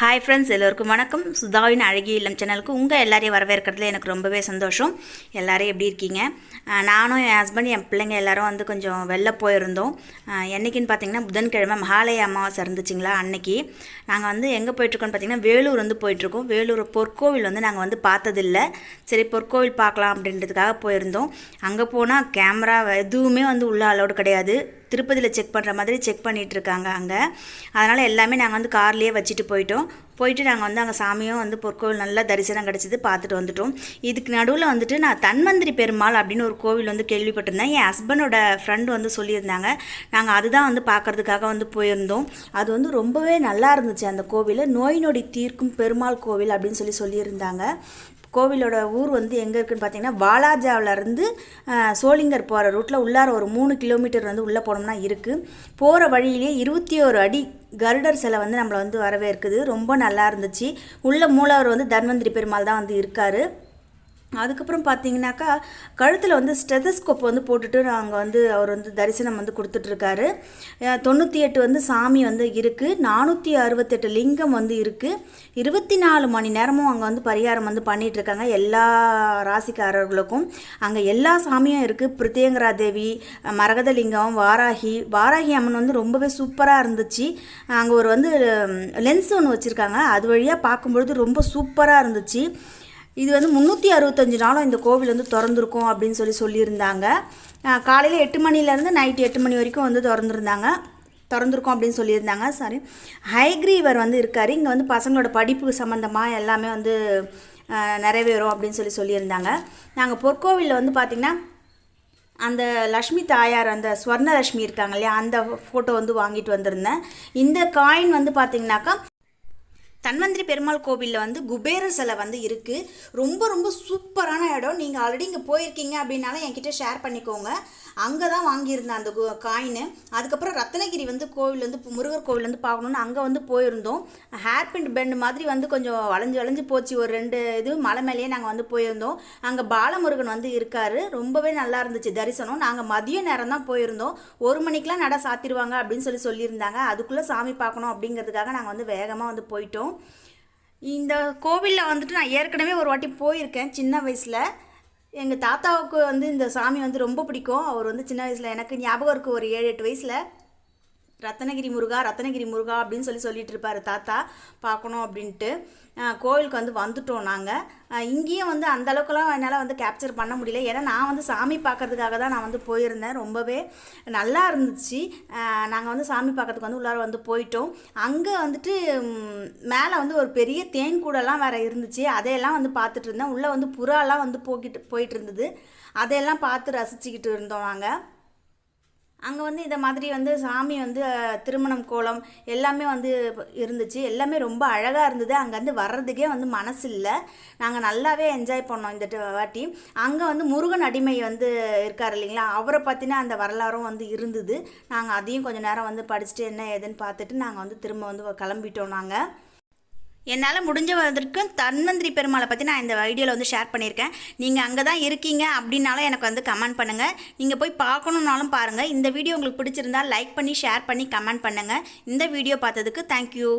Hi friends எல்லோருக்கும் வணக்கம். சுதாவின் அழகிய இல்லம் சேனலுக்கு உங்கள் எல்லாரையும் வரவேற்கிறதுல எனக்கு ரொம்பவே சந்தோஷம். எல்லோரும் எப்படி இருக்கீங்க? நானும் என் ஹஸ்பண்ட் என் பிள்ளைங்க எல்லோரும் வந்து கொஞ்சம் வெளில போயிருந்தோம். என்றைக்குன்னு என்னைக்குன்னு பார்த்தீங்கன்னா புதன்கிழமை மகாலய அமாவாசை இருந்துச்சுங்களா அன்னைக்கு. நாங்கள் வந்து எங்கே போயிட்டுருக்கோம்னு பார்த்தீங்கன்னா வேலூர் வந்து போயிட்டுருக்கோம். வேலூர் பொற்கோவில் வந்து நாங்கள் வந்து பார்த்ததில்ல. சரி பொற்கோவில் பார்க்கலாம் அப்படின்றதுக்காக போயிருந்தோம். அங்கே போனால் கேமரா எதுவுமே வந்து உள்ள அலோடு கிடையாது. திருப்பதியில் செக் பண்ணுற மாதிரி செக் பண்ணிகிட்டு இருக்காங்க அங்கே. அதனால் எல்லாமே நாங்கள் வந்து கார்லேயே வச்சுட்டு போயிட்டோம். போயிட்டு நாங்கள் வந்து அங்கே சாமியும் வந்து பொற்கோவில் நல்லா தரிசனம் கிடச்சிது பார்த்துட்டு வந்துட்டோம். இதுக்கு நடுவில் வந்துட்டு நான் தன்வந்திரி பெருமாள் அப்படின்னு ஒரு கோவில் வந்து கேள்விப்பட்டிருந்தேன். என் ஹஸ்பண்டோட ஃப்ரெண்டு வந்து சொல்லியிருந்தாங்க. நாங்கள் அதுதான் வந்து பார்க்கறதுக்காக வந்து போயிருந்தோம். அது வந்து ரொம்பவே நல்லா இருந்துச்சு அந்த கோவில். நோய் நொடி தீர்க்கும் பெருமாள் கோவில் அப்படின்னு சொல்லி சொல்லியிருந்தாங்க. கோவிலோட ஊர் வந்து எங்கே இருக்குதுன்னு பார்த்தீங்கன்னா வாலாஜாவிலேருந்து சோளிங்கர் போகிற ரூட்டில் உள்ளார ஒரு மூணு கிலோமீட்டர் வந்து உள்ளே போனோம்னா இருக்குது போகிற வழியிலே இருபத்தி ஒரு அடி கருடர் சிலை வந்து நம்மளை வந்து வரவேற்குது. ரொம்ப நல்லா இருந்துச்சு. உள்ள மூலவர் வந்து தன்வந்திரி பெருமாள் தான் வந்து இருக்கார். அதுக்கப்புறம் பார்த்தீங்கன்னாக்கா கழுத்தில் வந்து ஸ்டெதஸ்கோப் வந்து போட்டுட்டு நாங்கள் வந்து அவர் வந்து தரிசனம் வந்து கொடுத்துட்ருக்காரு. தொண்ணூற்றி எட்டு வந்து சாமி வந்து இருக்குது நானூற்றி அறுபத்தெட்டு லிங்கம் வந்து இருக்குது இருபத்தி நாலு மணி நேரமும் அங்கே வந்து பரிகாரம் வந்து பண்ணிகிட்ருக்காங்க இருக்காங்க எல்லா ராசிக்காரர்களுக்கும். அங்கே எல்லா சாமியும் இருக்குது பிரித்தியங்கரா தேவி மரகத லிங்கம் வாராகி. வாராகி அம்மன் வந்து ரொம்பவே சூப்பராக இருந்துச்சு. அங்கே ஒரு வந்து லென்ஸ் ஒன்று வச்சுருக்காங்க. அது வழியாக பார்க்கும்பொழுது ரொம்ப சூப்பராக இருந்துச்சு. இது வந்து முந்நூற்றி அறுபத்தஞ்சு நாளும் இந்த கோவில் வந்து திறந்துருக்கும் அப்படின்னு சொல்லி சொல்லியிருந்தாங்க. காலையில் எட்டு மணிலேருந்து நைட்டு எட்டு மணி வரைக்கும் வந்து திறந்துருந்தாங்க. திறந்துருக்கோம் அப்படின்னு சொல்லியிருந்தாங்க. சாரி. ஹைக்ரீவர் வந்து இருக்கார். இங்கே வந்து பசங்களோட படிப்பு சம்மந்தமாக எல்லாமே வந்து நிறைவேறும் அப்படின்னு சொல்லி சொல்லியிருந்தாங்க. நாங்கள் பொற்கோவிலில் வந்து பார்த்திங்கன்னா அந்த லக்ஷ்மி தாயார் அந்த ஸ்வர்ணலக்ஷ்மி இருக்காங்க இல்லையா அந்த ஃபோட்டோ வந்து வாங்கிட்டு வந்திருந்தேன். இந்த காயின் வந்து பார்த்திங்கனாக்கா தன்வந்திரி பெருமாள் கோவிலில் வந்து குபேரர் சிலை வந்து இருக்குது ரொம்ப ரொம்ப சூப்பரான இடம். நீங்கள் ஆல்ரெடி இங்கே போயிருக்கீங்க அப்படின்னாலும் என்கிட்ட ஷேர் பண்ணிக்கோங்க. அங்கே தான் வாங்கியிருந்தேன் அந்த காயின் அதுக்கப்புறம் ரத்னகிரி வந்து கோவில் வந்து முருகர் கோவில் வந்து பார்க்கணுன்னு அங்கே வந்து போயிருந்தோம். ஹேர் பிண்ட் பெண்ட் மாதிரி வந்து கொஞ்சம் வளைஞ்சு வளைஞ்சு போச்சு. ஒரு ரெண்டு இது மலை மேலேயே நாங்கள் வந்து போயிருந்தோம். அங்கே பாலமுருகன் வந்து இருக்கார். ரொம்பவே நல்லா இருந்துச்சு தரிசனம். நாங்கள் மதிய நேரம் தான் போயிருந்தோம். ஒரு மணிக்கெலாம் நட சாத்திடுவாங்க அப்படின்னு சொல்லி சொல்லியிருந்தாங்க. அதுக்குள்ளே சாமி பார்க்கணும் அப்படிங்கிறதுக்காக நாங்கள் வந்து வேகமாக வந்து போயிட்டோம். இந்த கோவிலில் வந்துட்டு நான் ஏற்கனவே ஒரு வாட்டி போயிருக்கேன் சின்ன வயசில். எங்கள் தாத்தாவுக்கு வந்து இந்த சாமி வந்து ரொம்ப பிடிக்கும். அவர் வந்து சின்ன வயசில் எனக்கு ஞாபகம் இருக்குது ஒரு ஏழு எட்டு வயசில். ரத்னகிரி முருகா ரத்னகிரி முருகா அப்படின்னு சொல்லி சொல்லிட்டு இருப்பார். தாத்தா பார்க்கணும் அப்படின்ட்டு. கோவிலுக்கு வந்து வந்துட்டோம் நாங்கள் இங்கேயும் வந்து அந்த அளவுக்குலாம் என்னால் வந்து கேப்சர் பண்ண முடியல. ஏன்னா நான் வந்து சாமி பார்க்கறதுக்காக தான் நான் வந்து போயிருந்தேன். ரொம்பவே நல்லா இருந்துச்சு. நாங்கள் வந்து சாமி பார்க்கறதுக்கு வந்து உள்ளார வந்து போயிட்டோம். அங்கே வந்துட்டு மேலே வந்து ஒரு பெரிய தேன் கூடலாம் வேறு இருந்துச்சு. அதையெல்லாம் வந்து பார்த்துட்டு இருந்தேன். உள்ளே வந்து புறாலாம் வந்து போக்கிட்டு போயிட்டு இருந்தது. அதையெல்லாம் பார்த்து ரசிச்சுக்கிட்டு இருந்தோம் நாங்கள் அங்கே வந்து இந்த மாதிரி வந்து சாமி வந்து திருமணம் கோலம் எல்லாமே வந்து இருந்துச்சு. எல்லாமே ரொம்ப அழகாக இருந்தது. அங்கேருந்து வர்றதுக்கே வந்து மனசு இல்லை நாங்கள் நல்லாவே என்ஜாய் பண்ணோம் இந்த ட- வாட்டி. அங்கே வந்து முருகன் அடிமை வந்து இருக்கார் இல்லைங்களா? அவரை பற்றின அந்த வரலாறும் வந்து இருந்தது. நாங்கள் அதையும் கொஞ்சம் நேரம் வந்து படிச்சுட்டு என்ன ஏதுன்னு பார்த்துட்டு நாங்கள் வந்து திரும்ப வந்து கிளம்பிட்டோம் நாங்கள் என்னால் முடிஞ்ச வரைக்கும் தன்வந்திரி பெருமாளை பற்றி நான் இந்த வீடியோவில் வந்து ஷேர் பண்ணியிருக்கேன். நீங்கள் அங்கே தான் இருக்கீங்க அப்படின்னாலும் எனக்கு வந்து கமெண்ட் பண்ணுங்கள் நீங்கள் போய் பார்க்கணுன்னாலும் பாருங்கள் இந்த வீடியோ உங்களுக்கு பிடிச்சிருந்தா லைக் பண்ணி ஷேர் பண்ணி கமெண்ட் பண்ணுங்கள் இந்த வீடியோ பார்த்ததுக்கு தேங்க்யூ